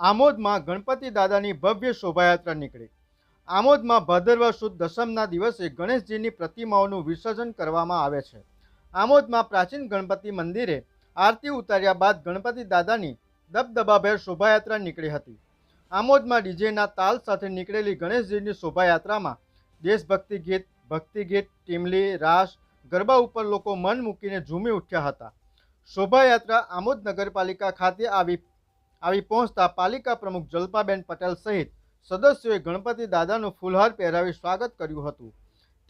આમોદમાં ગણપતિ દાદાની ભવ્ય શોભાયાત્રા નીકળી. આમોદમાં ભાદરવા સુદ દસમના દિવસે ગણેશજીની પ્રતિમાઓનું વિસર્જન કરવામાં આવે છે. આમોદમાં પ્રાચીન ગણપતિ મંદિરે આરતી ઉતાર્યા બાદ ગણપતિ દાદાની દબદબાભેર શોભાયાત્રા નીકળી હતી. આમોદમાં ડીજેના તાલ સાથે નીકળેલી ગણેશજીની શોભાયાત્રામાં દેશભક્તિ ગીત, ભક્તિ ગીત, ટીમલી, રાસ, ગરબા ઉપર લોકો મન મૂકીને ઝૂમી ઉઠ્યા હતા. શોભાયાત્રા આમોદ નગરપાલિકા ખાતે આવી આવી પહોંચતા પાલિકા પ્રમુખ જલપાબેન પટેલ સહિત સદસ્યોએ ગણપતિ દાદાનું ફૂલહાર પહેરાવી સ્વાગત કર્યું હતું.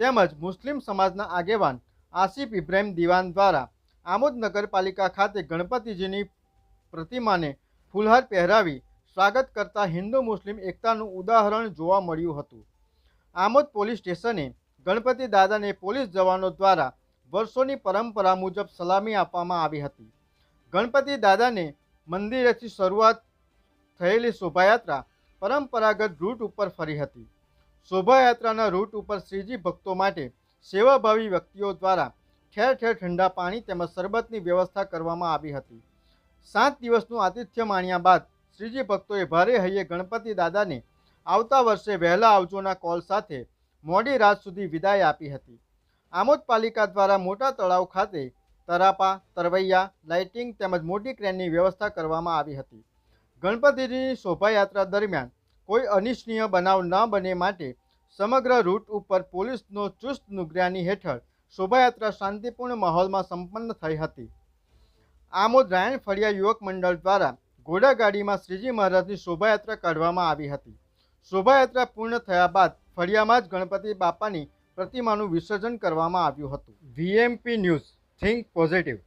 તેમજ મુસ્લિમ સમાજના આગેવાન આસિફ ઇબ્રાહિમ દિવાન દ્વારા આમોદ નગરપાલિકા ખાતે ગણપતિજીની પ્રતિમાને ફૂલહાર પહેરાવી સ્વાગત કરતા હિન્દુ મુસ્લિમ એકતાનું ઉદાહરણ જોવા મળ્યું હતું. આમોદ પોલીસ સ્ટેશને ગણપતિ દાદાને પોલીસ જવાનો દ્વારા વર્ષોની પરંપરા મુજબ સલામી આપવામાં આવી હતી. ગણપતિ દાદાને મંદિરેથી શરૂઆત થયેલી શોભાયાત્રા પરંપરાગત રૂટ ઉપર ફરી હતી. શોભાયાત્રાના રૂટ ઉપર શ્રીજી ભક્તો માટે સેવાભાવી વ્યક્તિઓ દ્વારા ઠેર ઠેર ઠંડા પાણી તેમજ શરબતની વ્યવસ્થા કરવામાં આવી હતી. સાત દિવસનું આતિથ્ય માણ્યા બાદ શ્રીજી ભક્તોએ ભારે હૈયે ગણપતિ દાદાને આવતા વર્ષે વહેલા આવજોના કોલ સાથે મોડી રાત સુધી વિદાય આપી હતી. આમોદ પાલિકા દ્વારા મોટા તળાવ ખાતે તરાપા, તરવૈયા, લાઇટિંગ તેમજ મોટી ક્રેનની વ્યવસ્થા કરવામાં આવી હતી. ગણપતિજીની શોભાયાત્રા દરમિયાન કોઈ અનિચ્છનીય બનાવ ન બને માટે સમગ્ર રૂટ ઉપર પોલીસનો ચુસ્ત નિગરાની હેઠળ શોભાયાત્રા શાંતિપૂર્ણ માહોલમાં સંપન્ન થઈ હતી. આમોદ રાયણ ફળિયા યુવક મંડળ દ્વારા ઘોડાગાડીમાં શ્રીજી મહારાજની શોભાયાત્રા કાઢવામાં આવી હતી. શોભાયાત્રા પૂર્ણ થયા બાદ ફળિયામાં જ ગણપતિ બાપાની પ્રતિમાનું વિસર્જન કરવામાં આવ્યું હતું. VMP news. think positive.